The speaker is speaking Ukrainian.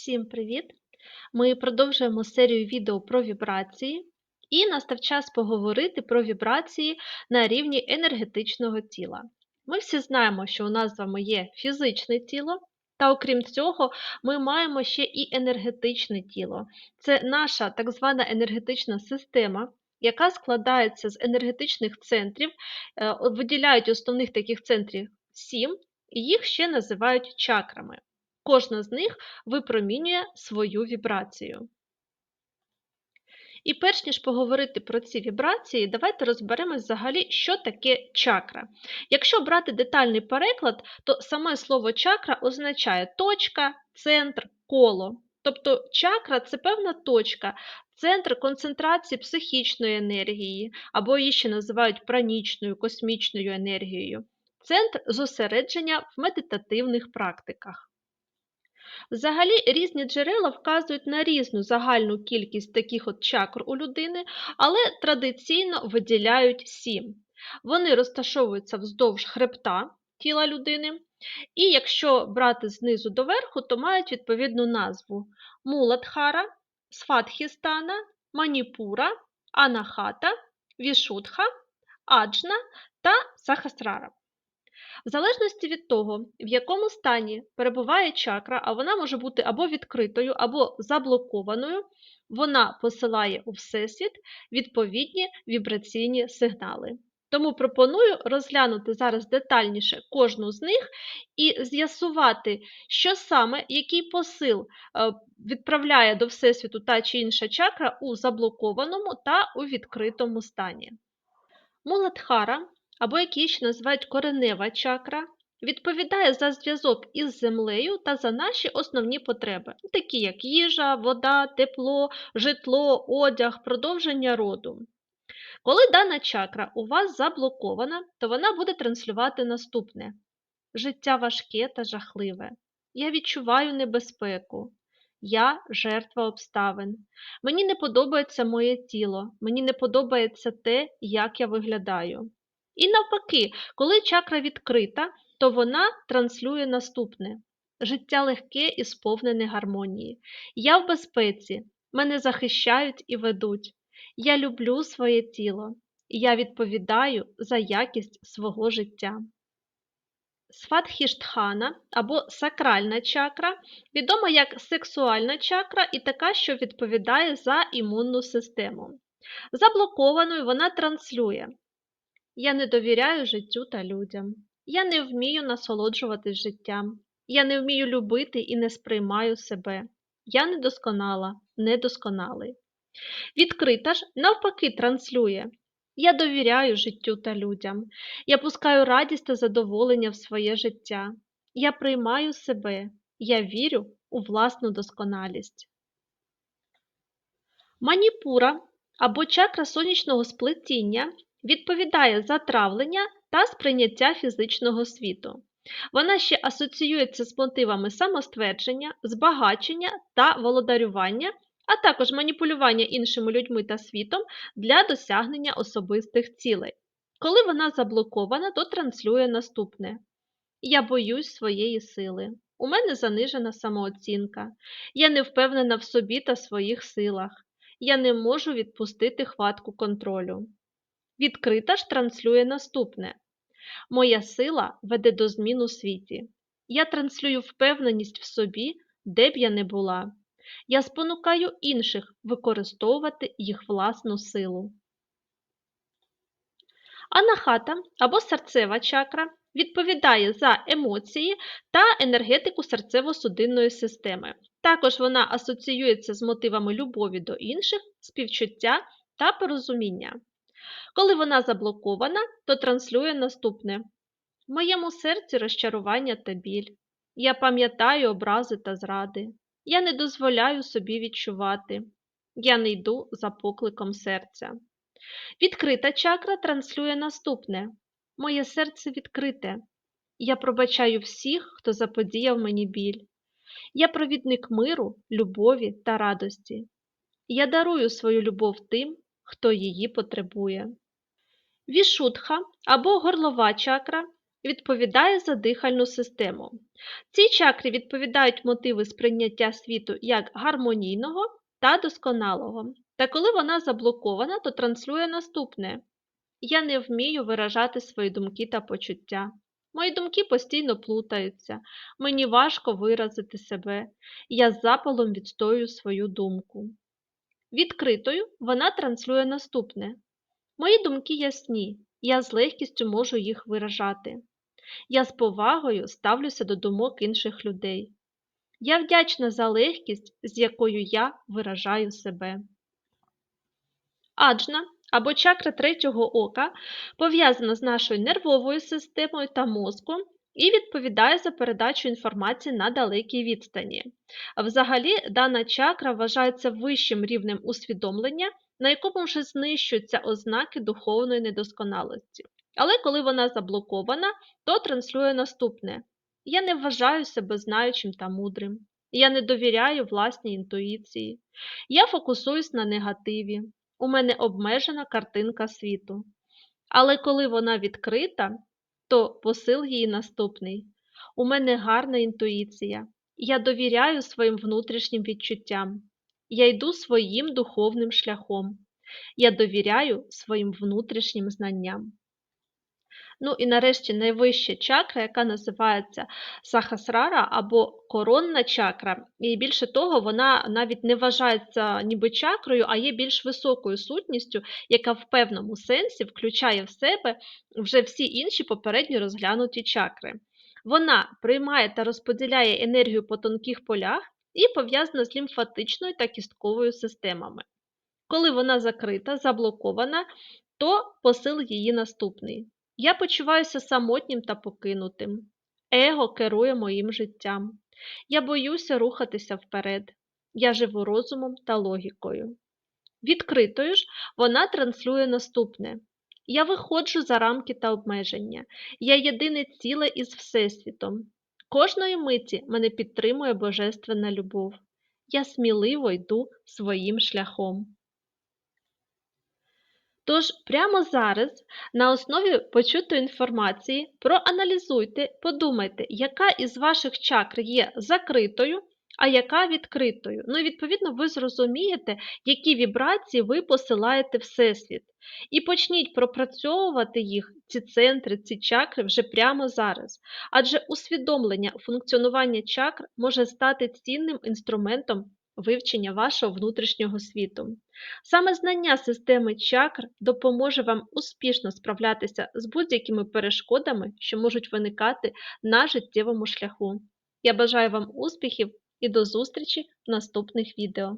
Всім привіт! Ми продовжуємо серію відео про вібрації, і настав час поговорити про вібрації на рівні енергетичного тіла. Ми всі знаємо, що у нас з вами є фізичне тіло, та окрім цього, ми маємо ще і енергетичне тіло. Це наша так звана енергетична система, яка складається з енергетичних центрів, е, виділяють основних таких центрів сім, і їх ще називають чакрами. Кожна з них випромінює свою вібрацію. І перш ніж поговорити про ці вібрації, давайте розберемось взагалі, що таке чакра. Якщо брати детальний переклад, то саме слово чакра означає точка, центр, коло. Тобто чакра це певна точка, центр концентрації психічної енергії, або її ще називають пранічною, космічною енергією, центр зосередження в медитативних практиках. Взагалі, різні джерела вказують на різну загальну кількість таких от чакр у людини, але традиційно виділяють сім. Вони розташовуються вздовж хребта тіла людини, і якщо брати знизу до верху, то мають відповідну назву Муладхара, Сфатхістана, Маніпура, Анахата, Вішудха, Аджна та Сахасрара. В залежності від того, в якому стані перебуває чакра, а вона може бути або відкритою, або заблокованою, вона посилає у Всесвіт відповідні вібраційні сигнали. Тому пропоную розглянути зараз детальніше кожну з них і з'ясувати, що саме, який посил е, відправляє до Всесвіту та чи інша чакра у заблокованому та у відкритому стані. Муладхара або які ще називають коренева чакра, відповідає за зв'язок із землею та за наші основні потреби, такі як їжа, вода, тепло, житло, одяг, продовження роду. Коли дана чакра у вас заблокована, то вона буде транслювати наступне: життя важке та жахливе. Я відчуваю небезпеку. Я жертва обставин. Мені не подобається моє тіло, мені не подобається те, як я виглядаю. І навпаки, коли чакра відкрита, то вона транслює наступне: життя легке і сповнене гармонії. Я в безпеці, мене захищають і ведуть. Я люблю своє тіло, я відповідаю за якість свого життя. Сватхіштхана або сакральна чакра відома як сексуальна чакра і така, що відповідає за імунну систему. Заблокованою вона транслює я не довіряю життю та людям. Я не вмію насолоджуватись життям. Я не вмію любити і не сприймаю себе. Я недосконала, недосконалий. Відкрита ж, навпаки, транслює. Я довіряю життю та людям. Я пускаю радість та задоволення в своє життя. Я приймаю себе. Я вірю у власну досконалість. Маніпура або чакра сонячного сплетіння відповідає за травлення та сприйняття фізичного світу. Вона ще асоціюється з мотивами самоствердження, збагачення та володарювання, а також маніпулювання іншими людьми та світом для досягнення особистих цілей. Коли вона заблокована, то транслює наступне: Я боюсь своєї сили. У мене занижена самооцінка. Я не впевнена в собі та своїх силах. Я не можу відпустити хватку контролю. Відкрита ж транслює наступне: Моя сила веде до змін у світі. Я транслюю впевненість в собі, де б я не була. Я спонукаю інших використовувати їх власну силу. Анахата або серцева чакра відповідає за емоції та енергетику серцево-судинної системи. Також вона асоціюється з мотивами любові до інших, співчуття та порозуміння. Коли вона заблокована, то транслює наступне: В моєму серці розчарування та біль. Я пам'ятаю образи та зради. Я не дозволяю собі відчувати. Я не йду за покликом серця. Відкрита чакра транслює наступне: Моє серце відкрите. Я пробачаю всіх, хто заподіяв мені біль. Я провідник миру, любові та радості. Я дарую свою любов тим, хто її потребує. Вішудха або горлова чакра відповідає за дихальну систему. Ці чакри відповідають мотиви сприйняття світу як гармонійного та досконалого. Та коли вона заблокована, то транслює наступне: Я не вмію виражати свої думки та почуття. Мої думки постійно плутаються, мені важко виразити себе, я з запалом відстоюю свою думку. Відкритою вона транслює наступне: Мої думки ясні, я з легкістю можу їх виражати. Я з повагою ставлюся до думок інших людей. Я вдячна за легкість, з якою я виражаю себе. Аджна або чакра третього ока пов'язана з нашою нервовою системою та мозком і відповідає за передачу інформації на далекій відстані. Взагалі, дана чакра вважається вищим рівнем усвідомлення, на якому вже знищуються ознаки духовної недосконалості. Але коли вона заблокована, то транслює наступне: Я не вважаю себе знаючим та мудрим. Я не довіряю власній інтуїції. Я фокусуюсь на негативі. У мене обмежена картинка світу. Але коли вона відкрита, то посил її наступний. У мене гарна інтуїція. Я довіряю своїм внутрішнім відчуттям. Я йду своїм духовним шляхом. Я довіряю своїм внутрішнім знанням. Ну і нарешті найвища чакра, яка називається Сахасрара або коронна чакра. І більше того, вона навіть не вважається ніби чакрою, а є більш високою сутністю, яка в певному сенсі включає в себе вже всі інші попередньо розглянуті чакри. Вона приймає та розподіляє енергію по тонких полях і пов'язана з лімфатичною та кістковою системами. Коли вона закрита, заблокована, то посил її наступний. Я почуваюся самотнім та покинутим. Его керує моїм життям. Я боюся рухатися вперед. Я живу розумом та логікою. Відкритою ж вона транслює наступне: Я виходжу за рамки та обмеження. Я єдине ціле із Всесвітом. Кожної миті мене підтримує Божественна любов. Я сміливо йду своїм шляхом. Тож прямо зараз на основі почутої інформації проаналізуйте, подумайте, яка із ваших чакр є закритою, а яка відкритою. Ну і відповідно ви зрозумієте, які вібрації ви посилаєте Всесвіт. І почніть пропрацьовувати їх, ці центри, ці чакри вже прямо зараз. Адже усвідомлення функціонування чакр може стати цінним інструментом вивчення вашого внутрішнього світу. Саме знання системи чакр допоможе вам успішно справлятися з будь-якими перешкодами, що можуть виникати на життєвому шляху. Я бажаю вам успіхів і до зустрічі в наступних відео.